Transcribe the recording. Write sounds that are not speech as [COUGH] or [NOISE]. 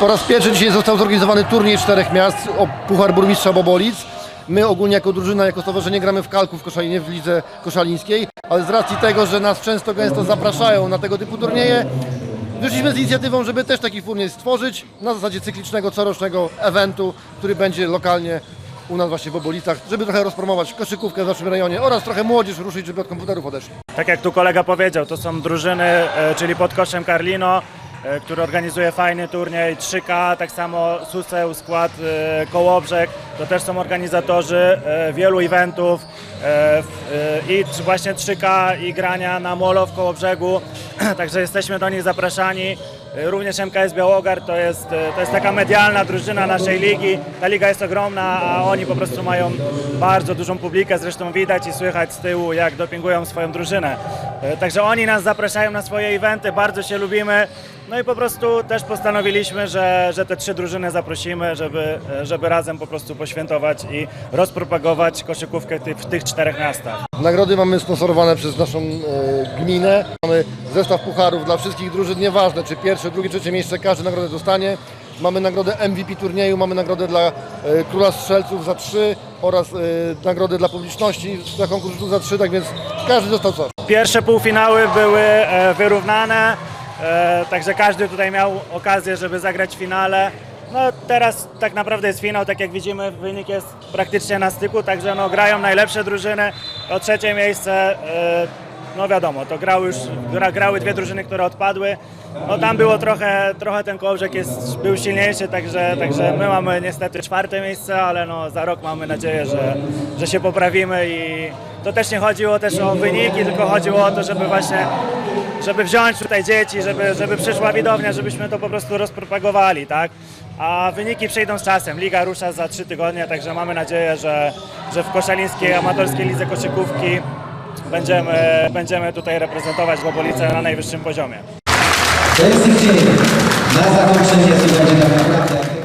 Po raz pierwszy dzisiaj został zorganizowany turniej czterech miast o Puchar Burmistrza Bobolic. My ogólnie jako drużyna, jako stowarzyszenie gramy w Kalku w Koszalinie, w lidze koszalińskiej, ale z racji tego, że nas często gęsto zapraszają na tego typu turnieje, wyszliśmy z inicjatywą, żeby też taki turniej stworzyć na zasadzie cyklicznego, corocznego eventu, który będzie lokalnie u nas właśnie w Obolicach, żeby trochę rozpromować koszykówkę w naszym rejonie oraz trochę młodzież ruszyć, żeby od komputerów odeszli. Tak jak tu kolega powiedział, to są drużyny, e, czyli pod koszem Carlino, e, który organizuje fajny turniej 3K, tak samo Suseł, skład e, Kołobrzeg, to też są organizatorzy e, wielu eventów e, e, i właśnie 3K i grania na molo w Kołobrzegu, [CLEARS THROAT] także jesteśmy do nich zapraszani. E, Również MKS Białogard to jest, e, to jest taka medialna drużyna naszej ligi. Ta liga jest ogromna, a oni po prostu mają bardzo dużą publikę. Zresztą widać i słychać z tyłu, jak dopingują swoją drużynę. E, Także oni nas zapraszają na swoje eventy, bardzo się lubimy. No i po prostu też postanowiliśmy, że, że te trzy drużyny zaprosimy, żeby, żeby razem po prostu poświętować i rozpropagować koszykówkę w tych czterech miastach. Nagrody mamy sponsorowane przez naszą gminę. Mamy zestaw pucharów dla wszystkich drużyn, nieważne czy pierwsze, drugie, trzecie miejsce, każdy nagrodę dostanie. Mamy nagrodę MVP turnieju, mamy nagrodę dla e, Króla Strzelców za trzy oraz e, nagrodę dla publiczności za konkurs rzutów za trzy, tak więc każdy dostał coś. Pierwsze półfinały były e, wyrównane, także każdy tutaj miał okazję, żeby zagrać w finale. No teraz tak naprawdę jest finał, tak jak widzimy wynik jest praktycznie na styku, także no grają najlepsze drużyny. To trzecie miejsce, no wiadomo, to grały już, gra, grały dwie drużyny, które odpadły. No tam było trochę, trochę ten kołbrzeg jest, był silniejszy, także, także my mamy niestety czwarte miejsce, ale no za rok mamy nadzieję, że, że się poprawimy i to też nie chodziło też o wyniki, tylko chodziło o to, żeby właśnie żeby wziąć tutaj dzieci, żeby, żeby przyszła widownia, żebyśmy to po prostu rozpropagowali, tak? A wyniki przyjdą z czasem. Liga rusza za trzy tygodnie, także mamy nadzieję, że, że w koszalińskiej amatorskiej lidze koszykówki będziemy, będziemy tutaj reprezentować Łobolice na najwyższym poziomie. To jest ich dzień. Na zakończenie będzie naprawdę